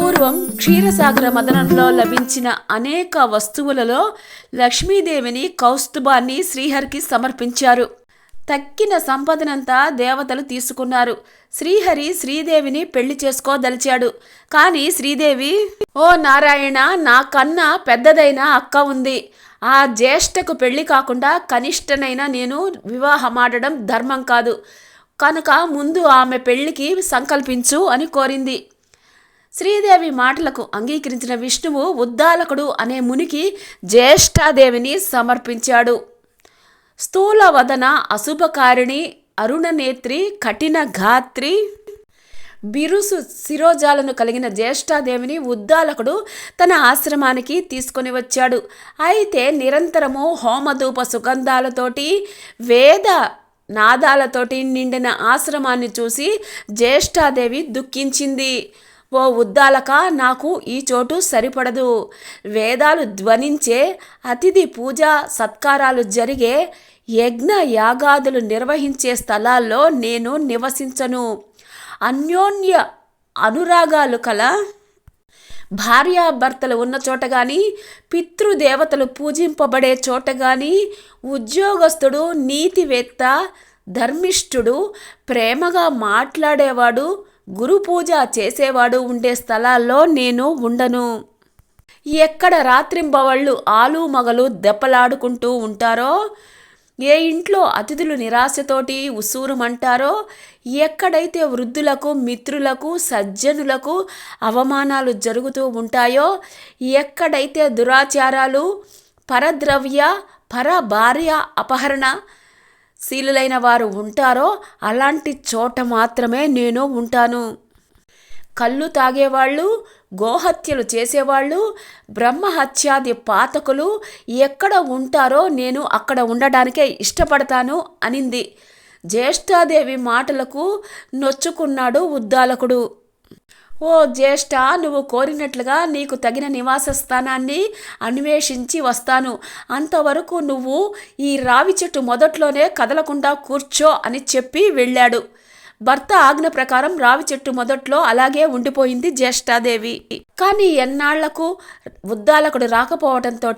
పూర్వం క్షీరసాగర మదనంలో లభించిన అనేక వస్తువులలో లక్ష్మీదేవిని కౌస్తుభాన్ని శ్రీహరికి సమర్పించారు. తక్కిన సంపదనంతా దేవతలు తీసుకున్నారు. శ్రీహరి శ్రీదేవిని పెళ్ళి చేసుకోదలిచాడు. కానీ శ్రీదేవి ఓ నారాయణ నా కన్నా పెద్దదైన అక్క ఉంది. ఆ జ్యేష్ఠకు పెళ్ళి కాకుండా కనిష్టనైనా నేను వివాహమాడడం ధర్మం కాదు. కనుక ముందు ఆమె పెళ్ళికి సంకల్పించు అని కోరింది. శ్రీదేవి మాటలకు అంగీకరించిన విష్ణువు ఉద్దాలకుడు అనే మునికి జ్యేష్ఠాదేవిని సమర్పించాడు. స్థూల వదన అశుభకారిణి అరుణనేత్రి కఠిన ఘాత్రి బిరుసు శిరోజాలను కలిగిన జ్యేష్ఠాదేవిని ఉద్దాలకుడు తన ఆశ్రమానికి తీసుకొని వచ్చాడు. అయితే నిరంతరము హోమధూప సుగంధాలతోటి వేద నాదాలతోటి నిండిన ఆశ్రమాన్ని చూసి జ్యేష్ఠాదేవి దుఃఖించింది. ఓ ఉద్దాలక నాకు ఈ చోటు సరిపడదు. వేదాలు ధ్వనించే అతిథి పూజ సత్కారాలు జరిగే యజ్ఞ యాగాదులు నిర్వహించే స్థలాల్లో నేను నివసించను. అన్యోన్య అనురాగాలు కల భార్యాభర్తలు ఉన్న చోట కానీ పితృదేవతలు పూజింపబడే చోట కానీ ఉద్యోగస్తుడు నీతివేత్త ధర్మిష్ఠుడు ప్రేమగా మాట్లాడేవాడు గురు పూజ చేసేవాడు ఉండే స్థలాల్లో నేను ఉండను. ఎక్కడ రాత్రింబవళ్ళు ఆలు మగలు దెప్పలాడుకుంటూ ఉంటారో ఏ ఇంట్లో అతిథులు నిరాశతోటి ఉసూరుమంటారో ఎక్కడైతే వృద్ధులకు మిత్రులకు సజ్జనులకు అవమానాలు జరుగుతూ ఉంటాయో ఎక్కడైతే దురాచారాలు పరద్రవ్య పర భార్య అపహరణ శీలులైన వారు ఉంటారో అలాంటి చోట మాత్రమే నేను ఉంటాను. కళ్ళు తాగేవాళ్ళు గోహత్యలు చేసేవాళ్ళు బ్రహ్మహత్యాది పాతకులు ఎక్కడ ఉంటారో నేను అక్కడ ఉండడానికే ఇష్టపడతాను అనింది. జ్యేష్ఠాదేవి మాటలకు నొచ్చుకున్నాడు ఉద్దాలకుడు. ఓ జ్యేష్ఠ నువ్వు కోరినట్లుగా నీకు తగిన నివాస స్థానాన్ని అన్వేషించి వస్తాను. అంతవరకు నువ్వు ఈ రావి చెట్టు మొదట్లోనే కదలకుండా కూర్చో అని చెప్పి వెళ్ళాడు. భర్త ఆజ్ఞ ప్రకారం రావి చెట్టు మొదట్లో అలాగే ఉండిపోయింది జ్యేష్ఠాదేవి. కానీ ఎన్నాళ్ళకు ఉద్దాలకుడు రాకపోవడంతో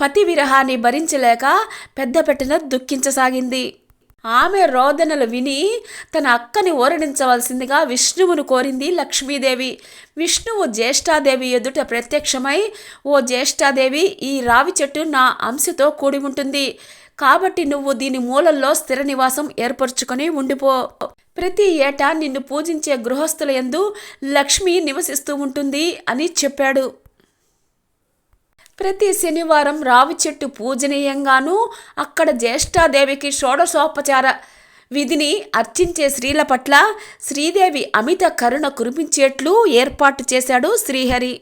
పతి విరహాన్ని భరించలేక పెద్ద పెట్టిన దుఃఖించసాగింది. ఆమె రోదనలు విని తన అక్కని ఓరడించవలసిందిగా విష్ణువును కోరింది లక్ష్మీదేవి. విష్ణువు జ్యేష్ఠాదేవి ఎదుట ప్రత్యక్షమై ఓ జ్యేష్ఠాదేవి ఈ రావి చెట్టు నా అంశతో కూడి ఉంటుంది. కాబట్టి నువ్వు దీని మూలల్లో స్థిర నివాసం ఏర్పరచుకొని ఉండిపో. ప్రతి ఏటా నిన్ను పూజించే గృహస్థుల యందు లక్ష్మి నివసిస్తూ ఉంటుంది అని చెప్పాడు. ప్రతి శనివారం రావి చెట్టు పూజనీయంగాను అక్కడ జ్యేష్ఠాదేవికి షోడశోపచార విధిని అర్చించే స్త్రీల పట్ల శ్రీదేవి అమిత కరుణ కురిపించేట్లు ఏర్పాటు చేశాడు శ్రీహరి.